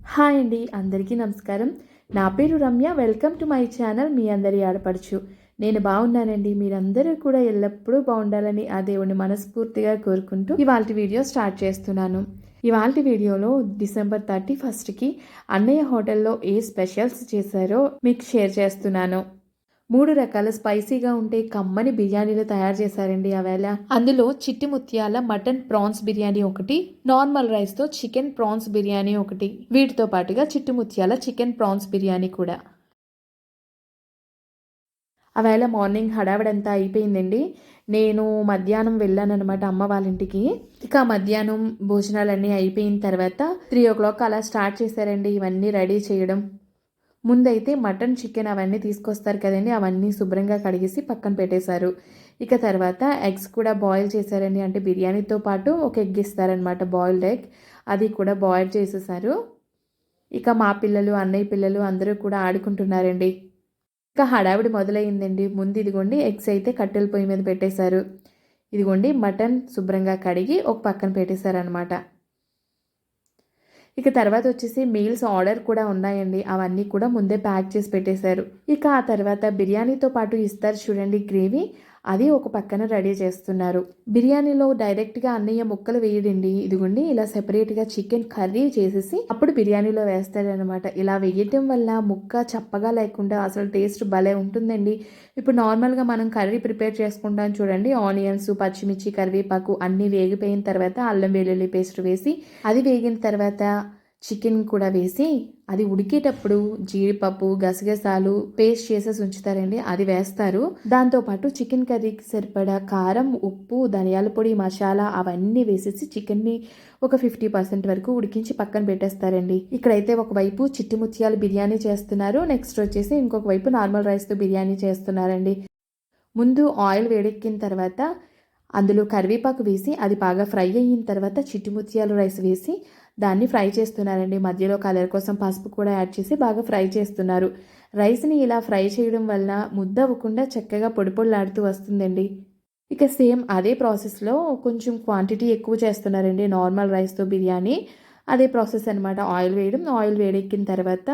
Hi అండి అందరికీ నమస్కారం. నా పేరు Ramya welcome to my channel మీ అందరి ఆడపడుచు నేను బాగున్నానండి మీరందరూ కూడా ఎల్లప్పుడూ బాగుండాలని ఆ దేవుని మనస్ఫూర్తిగా కోరుకుంటూ ఇవాళ వీడియో స్టార్ట్ చేస్తున్నాను. ఇవాళ వీడియోలో డిసెంబర్ థర్టీ ఫస్ట్కి అన్నయ్య హోటల్లో ఏ స్పెషల్స్ చేశారో మీకు షేర్ చేస్తున్నాను. మూడు రకాల స్పైసీగా ఉంటే కమ్మని బిర్యానీలు తయారు చేశారండి ఆవేళ. అందులో చిట్టి ముత్యాల మటన్ ప్రాన్స్ బిర్యానీ ఒకటి నార్మల్ రైస్తో చికెన్ ప్రాన్స్ బిర్యానీ ఒకటి. వీటితో పాటుగా చిట్టి ముత్యాల చికెన్ ప్రాన్స్ బిర్యానీ కూడా. ఆవేళ మార్నింగ్ హడావిడంతా అయిపోయిందండి. నేను మధ్యాహ్నం వెళ్ళాను అనమాట అమ్మ వాళ్ళ ఇంటికి ఇక మధ్యాహ్నం భోజనాలన్నీ అయిపోయిన తర్వాత త్రీ ఓ క్లాక్ అలా స్టార్ట్ చేశారండి. ఇవన్నీ రెడీ చేయడం. ముందైతే మటన్ చికెన్ అవన్నీ తీసుకొస్తారు కదండి. అవన్నీ శుభ్రంగా కడిగేసి పక్కన పెట్టేశారు. ఇక తర్వాత ఎగ్స్ కూడా బాయిల్ చేశారండి. అంటే బిర్యానీతో పాటు ఒక ఎగ్ ఇస్తారనమాట బాయిల్డ్ ఎగ్. అది కూడా బాయిల్ చేసేసారు. ఇక మా పిల్లలు అన్నయ్య పిల్లలు అందరూ కూడా ఆడుకుంటున్నారండి. ఇక హడావిడి మొదలైందండి. ముందు ఇదిగోండి ఎగ్స్ అయితే కట్టెల పొయ్యి మీద పెట్టేశారు. ఇదిగోండి మటన్ శుభ్రంగా కడిగి ఒక పక్కన పెట్టేశారనమాట ఇక తర్వాత వచ్చేసి మీల్స్ ఆర్డర్ కూడా ఉన్నాయండి. అవన్నీ కూడా ముందే ప్యాక్ చేసి పెట్టేశారు. ఇక ఆ తర్వాత బిర్యానీతో పాటు ఇస్తారు చూడండి గ్రేవీ అది ఒక పక్కన రెడీ చేస్తున్నారు. బిర్యానీలో డైరెక్ట్గా అన్నయ్య ముక్కలు వేయడండి. ఇదిగోండి ఇలా సెపరేట్గా చికెన్ కర్రీ చేసేసి అప్పుడు బిర్యానీలో వేస్తాడనమాట ఇలా వేయటం వల్ల ముక్క చప్పగా లేకుండా అసలు టేస్ట్ భలే ఉంటుందండి. ఇప్పుడు నార్మల్గా మనం కర్రీ ప్రిపేర్ చేసుకుంటాం చూడండి. ఆనియన్స్ పచ్చిమిర్చి కరివేపాకు అన్నీ వేగిపోయిన తర్వాత అల్లం వెల్లుల్లి పేస్ట్ వేసి అది వేగిన తర్వాత చికెన్ కూడా వేసి అది ఉడికేటప్పుడు జీడిపప్పు గసగసాలు పేస్ట్ చేసేసి ఉంచుతారండి అది వేస్తారు. దాంతోపాటు చికెన్ కర్రీకి సరిపడా కారం ఉప్పు ధనియాల పొడి మసాలా అవన్నీ వేసేసి చికెన్ని ఒక ఫిఫ్టీ పర్సెంట్ వరకు ఉడికించి పక్కన పెట్టేస్తారండి. ఇక్కడైతే ఒకవైపు చిట్టి ముత్యాలు బిర్యానీ చేస్తున్నారు నెక్స్ట్ వచ్చేసి ఇంకొక వైపు నార్మల్ రైస్తో బిర్యానీ చేస్తున్నారండి. ముందు ఆయిల్ వేడెక్కిన తర్వాత అందులో కరివేపాకు వేసి అది బాగా ఫ్రై అయిన తర్వాత చిట్టి ముత్యాలు రైస్ వేసి దాన్ని ఫ్రై చేస్తున్నారండి. మధ్యలో కలర్ కోసం పసుపు కూడా యాడ్ చేసి బాగా ఫ్రై చేస్తున్నారు. రైస్ని ఇలా ఫ్రై చేయడం వల్ల ముద్ద అవ్వకుండా చక్కగా పొడి పొడిలాడుతూ వస్తుందండి. ఇక సేమ్ అదే ప్రాసెస్లో కొంచెం క్వాంటిటీ ఎక్కువ చేస్తున్నారండి. నార్మల్ రైస్తో బిర్యానీ. అదే ప్రాసెస్ అనమాట ఆయిల్ వేయడం. ఆయిల్ వేడెక్కిన తర్వాత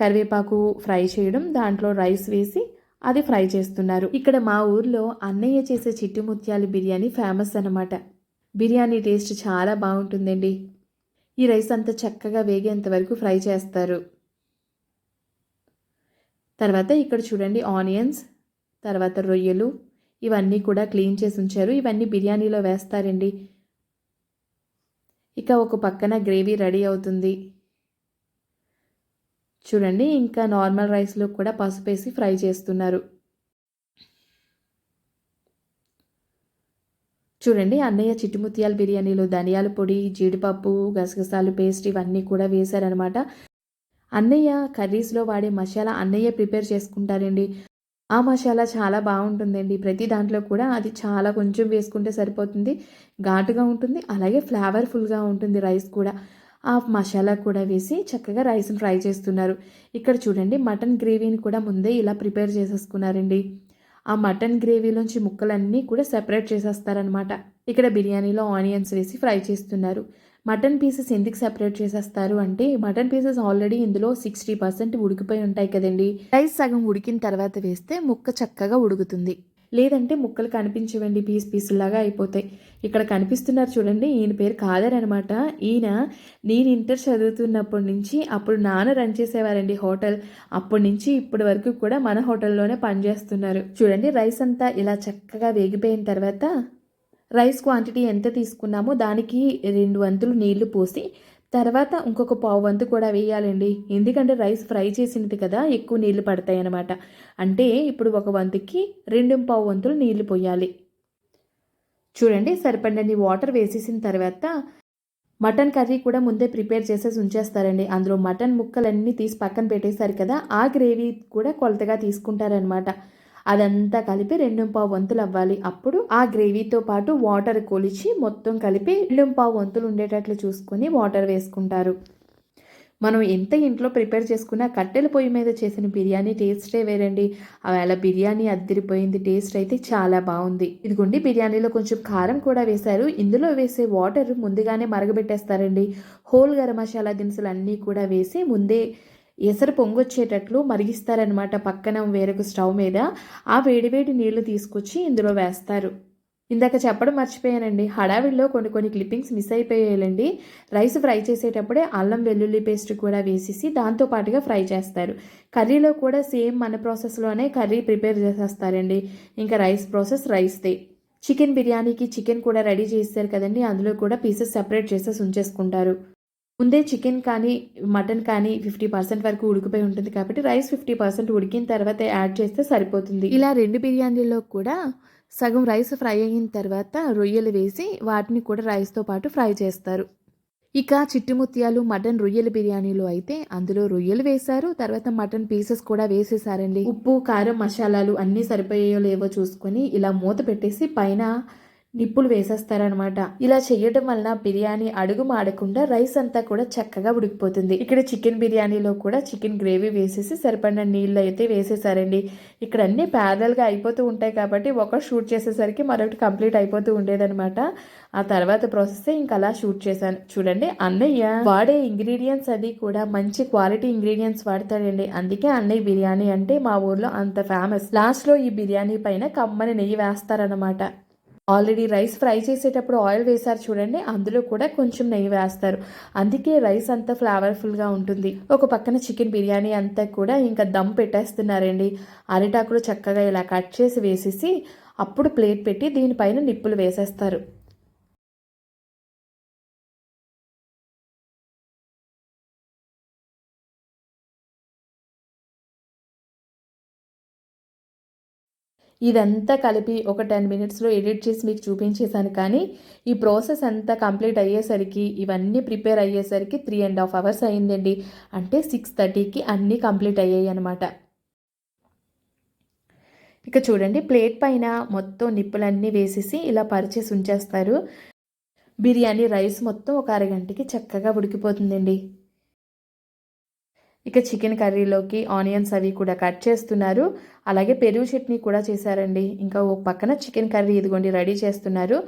కరివేపాకు ఫ్రై చేయడం. దాంట్లో రైస్ వేసి అది ఫ్రై చేస్తున్నారు. ఇక్కడ మా ఊర్లో అన్నయ్య చేసే చిట్టి ముత్యాలు బిర్యానీ ఫేమస్ అనమాట బిర్యానీ టేస్ట్ చాలా బాగుంటుందండి. ఈ రైస్ అంతా చక్కగా వేగేంత వరకు ఫ్రై చేస్తారు. తర్వాత ఇక్కడ చూడండి ఆనియన్స్ తర్వాత రొయ్యలు ఇవన్నీ కూడా క్లీన్ చేసి ఉంచారు. ఇవన్నీ బిర్యానీలో వేస్తారండి. ఇక ఒక పక్కన గ్రేవీ రెడీ అవుతుంది. చూడండి ఇంకా నార్మల్ రైస్లో కూడా పసుపు వేసి ఫ్రై చేస్తున్నారు. చూడండి అన్నయ్య చిట్టుముత్యాల బిర్యానీలో ధనియాల పొడి జీడిపప్పు గసగసాలు పేస్ట్ ఇవన్నీ కూడా వేశారనమాట అన్నయ్య కర్రీస్లో వాడే మసాలా అన్నయ్య ప్రిపేర్ చేసుకుంటారండి. ఆ మసాలా చాలా బాగుంటుందండి. ప్రతి దాంట్లో కూడా అది చాలా కొంచెం వేసుకుంటే సరిపోతుంది. ఘాటుగా ఉంటుంది అలాగే ఫ్లేవర్ఫుల్గా ఉంటుంది రైస్ కూడా. ఆ మసాలా కూడా వేసి చక్కగా రైస్ని ఫ్రై చేస్తున్నారు. ఇక్కడ చూడండి మటన్ గ్రేవీని కూడా ముందే ఇలా ప్రిపేర్ చేసేసుకున్నారండి. ఆ మటన్ గ్రేవీలోంచి ముక్కలన్నీ కూడా సెపరేట్ చేసేస్తారనమాట ఇక్కడ బిర్యానీలో ఆనియన్స్ వేసి ఫ్రై చేస్తున్నారు. మటన్ పీసెస్ ఎందుకు సెపరేట్ చేసేస్తారు అంటే మటన్ పీసెస్ ఆల్రెడీ ఇందులో సిక్స్టీ పర్సెంట్ ఉడికిపోయి ఉంటాయి కదండి. రైస్ సగం ఉడికిన తర్వాత వేస్తే ముక్క చక్కగా ఉడుకుతుంది. లేదంటే ముక్కలు కనిపించవండి పీస్ పీసులాగా అయిపోతాయి. ఇక్కడ కనిపిస్తున్నారు చూడండి ఈయన పేరు కాదర్ అనమాట ఈయన నేను ఇంటర్ చదువుతున్నప్పటి నుంచి అప్పుడు నాన్న రన్ చేసేవారండి హోటల్. అప్పటి నుంచి ఇప్పటి వరకు కూడా మన హోటల్లోనే పనిచేస్తున్నారు చూడండి రైస్ అంతా ఇలా చక్కగా వేగిపోయిన తర్వాత రైస్ క్వాంటిటీ ఎంత తీసుకున్నామో దానికి రెండు వంతులు నీళ్ళు పోసి తర్వాత ఇంకొక పావు వంతు కూడా వేయాలండి. ఎందుకంటే రైస్ ఫ్రై చేసినది కదా ఎక్కువ నీళ్ళు పడతాయి అన్నమాట అంటే ఇప్పుడు ఒక వంతుకి రెండు పావు వంతులు నీళ్ళు పోయాలి. చూడండి సరిపడండి వాటర్ వేసేసిన తర్వాత మటన్ కర్రీ కూడా ముందే ప్రిపేర్ చేసేసి ఉంచేస్తారండి. అందులో మటన్ ముక్కలన్నీ తీసి పక్కన పెట్టేశారు కదా ఆ గ్రేవీ కూడా కొలతగా తీసుకుంటారనమాట అదంతా కలిపి రెండు పావు వంతులు అవ్వాలి. అప్పుడు ఆ గ్రేవీతో పాటు వాటర్ కొలిచి మొత్తం కలిపి రెండు పావు వంతులు ఉండేటట్లు చూసుకొని వాటర్ వేసుకుంటారు. మనం ఎంత ఇంట్లో ప్రిపేర్ చేసుకున్నా కట్టెల పొయ్యి మీద చేసిన బిర్యానీ టేస్టే వేరండి. అవేళ బిర్యానీ అద్దరిపోయింది. టేస్ట్ అయితే చాలా బాగుంది. ఇదిగోండి బిర్యానీలో కొంచెం కారం కూడా వేశారు. ఇందులో వేసే వాటర్ ముందుగానే మరగబెట్టేస్తారండి. హోల్ గరం మసాలా దినుసులు అన్నీ కూడా వేసి ముందే ఎసరు పొంగొచ్చేటట్లు మరిగిస్తారనమాట పక్కన వేరొక స్టవ్ మీద. ఆ వేడివేడి నీళ్ళు తీసుకొచ్చి ఇందులో వేస్తారు. ఇందాక చెప్పడం మర్చిపోయానండి. హడావిడిలో కొన్ని కొన్ని క్లిప్పింగ్స్ మిస్ అయిపోయాయండి రైస్ ఫ్రై చేసేటప్పుడే అల్లం వెల్లుల్లి పేస్ట్ కూడా వేసేసి దాంతో పాటుగా ఫ్రై చేస్తారు. కర్రీలో కూడా సేమ్ మన ప్రాసెస్లోనే కర్రీ ప్రిపేర్ చేసేస్తారండి. ఇంకా రైస్ ప్రాసెస్ రైస్దే. చికెన్ బిర్యానీకి చికెన్ కూడా రెడీ చేస్తారు కదండి. అందులో కూడా పీసెస్ సెపరేట్ చేసేసి ఉంచేసుకుంటారు. ముందే చికెన్ కానీ మటన్ కానీ ఫిఫ్టీ పర్సెంట్ వరకు ఉడికిపోయి ఉంటుంది కాబట్టి రైస్ ఫిఫ్టీ పర్సెంట్ ఉడికిన తర్వాత యాడ్ చేస్తే సరిపోతుంది. ఇలా రెండు బిర్యానీలో కూడా సగం రైస్ ఫ్రై అయిన తర్వాత రొయ్యలు వేసి వాటిని కూడా రైస్తో పాటు ఫ్రై చేస్తారు. ఇక చిట్టుముత్యాలు మటన్ రొయ్యల బిర్యానీలో అయితే అందులో రొయ్యలు వేశారు తర్వాత మటన్ పీసెస్ కూడా వేసేసారండి. ఉప్పు కారం మసాలాలు అన్నీ సరిపోయాయో లేవో చూసుకొని ఇలా మూత పెట్టేసి పైన నిప్పులు వేసేస్తారనమాట ఇలా చేయడం వలన బిర్యానీ అడుగు మాడకుండా రైస్ అంతా కూడా చక్కగా ఉడికిపోతుంది. ఇక్కడ చికెన్ బిర్యానీలో కూడా చికెన్ గ్రేవీ వేసేసి సరిపడిన నీళ్ళు అయితే వేసేసారండి. ఇక్కడ అన్ని ప్యారల్గా అయిపోతూ ఉంటాయి కాబట్టి ఒక షూట్ చేసేసరికి మరొకటి కంప్లీట్ అయిపోతూ ఉండేదనమాట ఆ తర్వాత ప్రాసెస్ ఇంకా అలా షూట్ చేశాను. చూడండి అన్నయ్య వాడే ఇంగ్రీడియంట్స్ అది కూడా మంచి క్వాలిటీ ఇంగ్రీడియంట్స్ వాడతాడండి. అందుకే అన్నయ్య బిర్యానీ అంటే మా ఊర్లో అంత ఫేమస్ లాస్ట్లో ఈ బిర్యానీ పైన కమ్మని నెయ్యి వేస్తారనమాట ఆల్రెడీ రైస్ ఫ్రై చేసేటప్పుడు ఆయిల్ వేశారు చూడండి అందులో కూడా కొంచెం నెయ్యి వేస్తారు. అందుకే రైస్ అంతా ఫ్లేవర్ఫుల్గా ఉంటుంది. ఒక పక్కన చికెన్ బిర్యానీ అంతా కూడా ఇంకా దమ్ పెట్టేస్తున్నారండి. అరిటాకులు చక్కగా ఇలా కట్ చేసి వేసేసి అప్పుడు ప్లేట్ పెట్టి దీనిపైన నిప్పులు వేసేస్తారు. ఇదంతా కలిపి ఒక టెన్ మినిట్స్లో ఎడిట్ చేసి మీకు చూపించేశాను. కానీ ఈ ప్రాసెస్ అంతా కంప్లీట్ అయ్యేసరికి ఇవన్నీ ప్రిపేర్ అయ్యేసరికి త్రీ అండ్ హాఫ్ అవర్స్ అయిందండి అంటే సిక్స్ థర్టీకి అన్నీ కంప్లీట్ అయ్యాయి అనమాట ఇక చూడండి ప్లేట్ పైన మొత్తం నిప్పులన్నీ వేసేసి ఇలా పరిచేసి ఉంచేస్తారు. బిర్యానీ రైస్ మొత్తం ఒక అరగంటకి చక్కగా ఉడికిపోతుందండి. ఇక చికెన్ కర్రీలోకి ఆనియన్స్ అవి కూడా కట్ చేస్తున్నారు. అలాగే పెరుగు చట్నీ కూడా చేశారండి. ఇంకా ఒక పక్కన చికెన్ కర్రీ ఇదిగోండి రెడీ చేస్తున్నారు.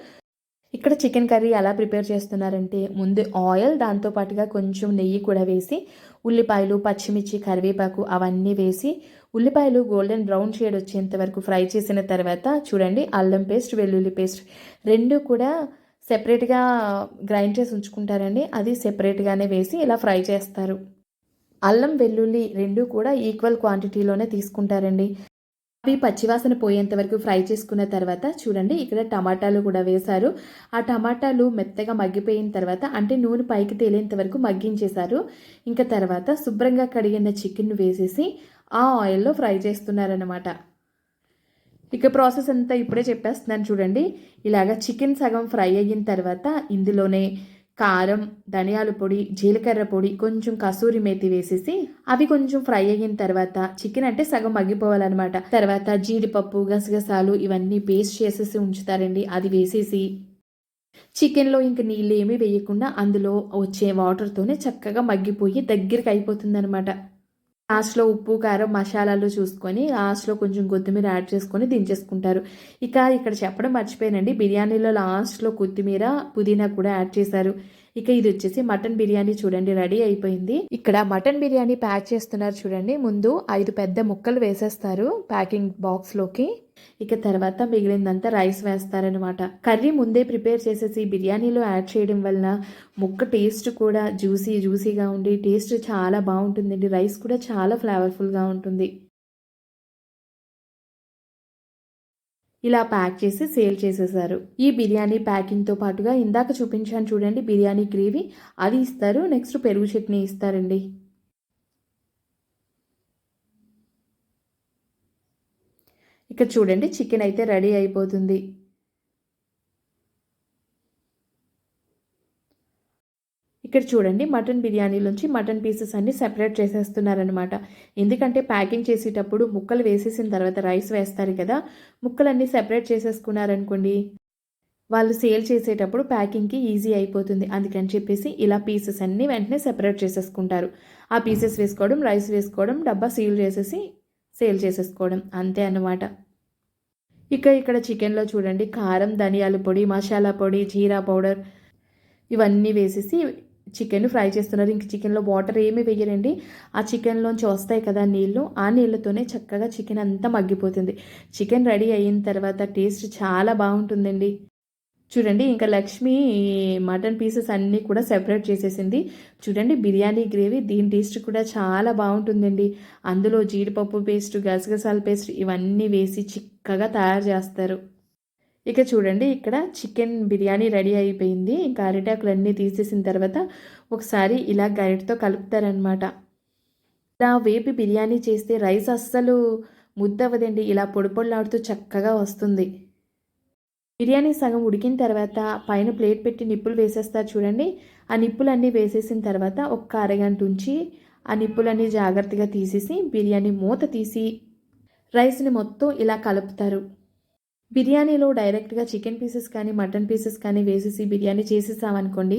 ఇక్కడ చికెన్ కర్రీ ఎలా ప్రిపేర్ చేస్తున్నారంటే ముందు ఆయిల్ దాంతోపాటుగా కొంచెం నెయ్యి కూడా వేసి ఉల్లిపాయలు పచ్చిమిర్చి కరివేపాకు అవన్నీ వేసి ఉల్లిపాయలు గోల్డెన్ బ్రౌన్ షేడ్ వచ్చేంత వరకు ఫ్రై చేసిన తర్వాత చూడండి అల్లం పేస్ట్ వెల్లుల్లి పేస్ట్ రెండు కూడా సెపరేట్గా గ్రైండ్ చేసి ఉంచుకుంటారండి. అది సెపరేట్గానే వేసి ఇలా ఫ్రై చేస్తారు. అల్లం వెల్లుల్లి రెండు కూడా ఈక్వల్ క్వాంటిటీలోనే తీసుకుంటారండి. అవి పచ్చివాసన పోయేంత వరకు ఫ్రై చేసుకున్న తర్వాత చూడండి ఇక్కడ టమాటాలు కూడా వేశారు. ఆ టమాటాలు మెత్తగా మగ్గిపోయిన తర్వాత అంటే నూనె పైకి తేలేంత వరకు మగ్గించేశారు. ఇంకా తర్వాత శుభ్రంగా కడిగిన చికెన్ వేసేసి ఆ ఆయిల్లో ఫ్రై చేస్తున్నారనమాట ఇక ప్రాసెస్ అంతా ఇప్పుడే చెప్పేస్తున్నాను చూడండి. ఇలాగ చికెన్ సగం ఫ్రై అయిన తర్వాత ఇందులోనే కారం ధనియాల పొడి జీలకర్ర పొడి కొంచెం కసూరి మేతి వేసేసి అవి కొంచెం ఫ్రై అయిన తర్వాత చికెన్ అంటే సగం మగ్గిపోవాలన్నమాట. తర్వాత జీడిపప్పు గసగసాలు ఇవన్నీ పేస్ట్ చేసేసి ఉంచుతారండి. అది వేసేసి చికెన్లో ఇంక నీళ్ళు ఏమీ వేయకుండా అందులో వచ్చే వాటర్తోనే చక్కగా మగ్గిపోయి దగ్గరికి అయిపోతుందనమాట లాస్ట్లో ఉప్పు కారం మసాలాలు చూసుకొని లాస్ట్లో కొంచెం కొత్తిమీర యాడ్ చేసుకొని దించేసుకుంటారు. ఇక ఇక్కడ చెప్పడం మర్చిపోయానండి. బిర్యానీలో లాస్ట్లో కొత్తిమీర పుదీనా కూడా యాడ్ చేశారు. ఇక ఇది వచ్చేసి మటన్ బిర్యానీ చూడండి రెడీ అయిపోయింది. ఇక్కడ మటన్ బిర్యానీ ప్యాక్ చేస్తున్నారు చూడండి. ముందు ఐదు పెద్ద ముక్కలు వేసేస్తారు ప్యాకింగ్ బాక్స్లోకి ఇక తర్వాత మిగిలిందంతా రైస్ వేస్తారనమాట కర్రీ ముందే ప్రిపేర్ చేసేసి బిర్యానీలో యాడ్ చేయడం వలన ముక్క టేస్ట్ కూడా జ్యూసీ జ్యూసీగా ఉండి టేస్ట్ చాలా బాగుంటుందండి. రైస్ కూడా చాలా ఫ్లేవర్ఫుల్గా ఉంటుంది. ఇలా ప్యాక్ చేసి సేల్ చేసేసారు. ఈ బిర్యానీ ప్యాకింగ్తో పాటుగా ఇందాక చూపించాను చూడండి బిర్యానీ గ్రేవీ. అది ఇస్తారు నెక్స్ట్ పెరుగు చట్నీ ఇస్తారండి. ఇక చూడండి చికెన్ అయితే రెడీ అయిపోతుంది. ఇక్కడ చూడండి మటన్ బిర్యానీలోంచి మటన్ పీసెస్ అన్ని సెపరేట్ చేసేస్తున్నారనమాట ఎందుకంటే ప్యాకింగ్ చేసేటప్పుడు ముక్కలు వేసేసిన తర్వాత రైస్ వేస్తారు కదా ముక్కలన్నీ సెపరేట్ చేసేసుకున్నారనుకోండి వాళ్ళు సేల్ చేసేటప్పుడు ప్యాకింగ్కి ఈజీ అయిపోతుంది. అందుకని చెప్పేసి ఇలా పీసెస్ అన్నీ వెంటనే సెపరేట్ చేసేసుకుంటారు. ఆ పీసెస్ వేసుకోవడం రైస్ వేసుకోవడం డబ్బా సీల్ చేసేసి సేల్ చేసేసుకోవడం అంతే అన్నమాట. ఇక ఇక్కడ చికెన్లో చూడండి కారం ధనియాల పొడి మసాలా పొడి జీరా పౌడర్ ఇవన్నీ వేసేసి చికెన్ ఫ్రై చేస్తున్నారు. ఇంక చికెన్లో వాటర్ ఏమీ వేయరండి. ఆ చికెన్లోంచి వస్తాయి కదా నీళ్ళు. ఆ నీళ్ళతోనే చక్కగా చికెన్ అంతా మగ్గిపోతుంది. చికెన్ రెడీ అయిన తర్వాత టేస్ట్ చాలా బాగుంటుందండి. చూడండి ఇంకా లక్ష్మి మటన్ పీసెస్ అన్నీ కూడా సెపరేట్ చేసేసింది. చూడండి బిర్యానీ గ్రేవీ దీని టేస్ట్ కూడా చాలా బాగుంటుందండి. అందులో జీడిపప్పు పేస్ట్ గసగసాల పేస్ట్ ఇవన్నీ వేసి చిక్కగా తయారు చేస్తారు. ఇక చూడండి ఇక్కడ చికెన్ బిర్యానీ రెడీ అయిపోయింది. ఇంకా అరిటాకులు అన్నీ తీసేసిన తర్వాత ఒకసారి ఇలా గరిటతో కలుపుతారనమాట ఇలా వేపి బిర్యానీ చేస్తే రైస్ అస్సలు ముద్దవదండి ఇలా పొడి పొడిలాడుతూ చక్కగా వస్తుంది. బిర్యానీ సగం ఉడికిన తర్వాత పైన ప్లేట్ పెట్టి నిప్పులు వేసేస్తారు చూడండి. ఆ నిప్పులన్నీ వేసేసిన తర్వాత ఒక్క అరగంట ఉంచి ఆ నిప్పులన్నీ జాగ్రత్తగా తీసేసి బిర్యానీ మూత తీసి రైస్ని మొత్తం ఇలా కలుపుతారు. బిర్యానీలో డైరెక్ట్గా చికెన్ పీసెస్ కానీ మటన్ పీసెస్ కానీ వేసేసి బిర్యానీ చేసేసామనుకోండి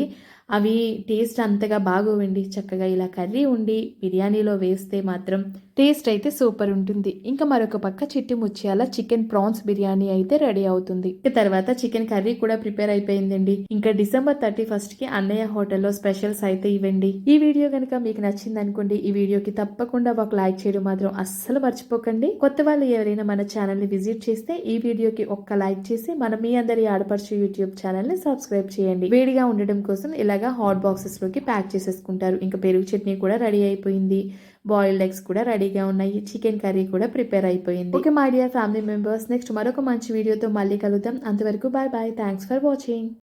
అవి టేస్ట్ అంతగా బాగోవండి. చక్కగా ఇలా కర్రీ ఉండి బిర్యానీలో వేస్తే మాత్రం టేస్ట్ అయితే సూపర్ ఉంటుంది. ఇంకా మరొక పక్క చిట్టి ముచ్చేయాల చికెన్ ప్రాన్స్ బిర్యానీ అయితే రెడీ అవుతుంది. ఇక తర్వాత చికెన్ కర్రీ కూడా ప్రిపేర్ అయిపోయిందండి. ఇంకా డిసెంబర్ థర్టీ ఫస్ట్కి అన్నయ్య హోటల్లో స్పెషల్స్ అయితే ఇవ్వండి. ఈ వీడియో కనుక మీకు నచ్చింది అనుకోండి ఈ వీడియోకి తప్పకుండా ఒక లైక్ చేయడం మాత్రం అస్సలు మర్చిపోకండి. కొత్త వాళ్ళు ఎవరైనా మన ఛానల్ని విజిట్ చేస్తే ఈ వీడియోకి ఒక్క లైక్ చేసి మన మీ అందరి ఆడపడుచు యూట్యూబ్ ఛానల్ని సబ్స్క్రైబ్ చేయండి. వేడిగా ఉండడం కోసం ఇలా ఇలాగా హాట్ బాక్సెస్లోకి ప్యాక్ చేసేసుకుంటారు. ఇంకా పెరుగు చట్నీ కూడా రెడీ అయిపోయింది. బాయిల్డ్ ఎగ్స్ కూడా రెడీగా ఉన్నాయి. చికెన్ కర్రీ కూడా ప్రిపేర్ అయిపోయింది. Okay my dear family members next మరొక మంచి వీడియోతో మళ్ళీ కలుద్దాం. అంతవరకు bye bye thanks for watching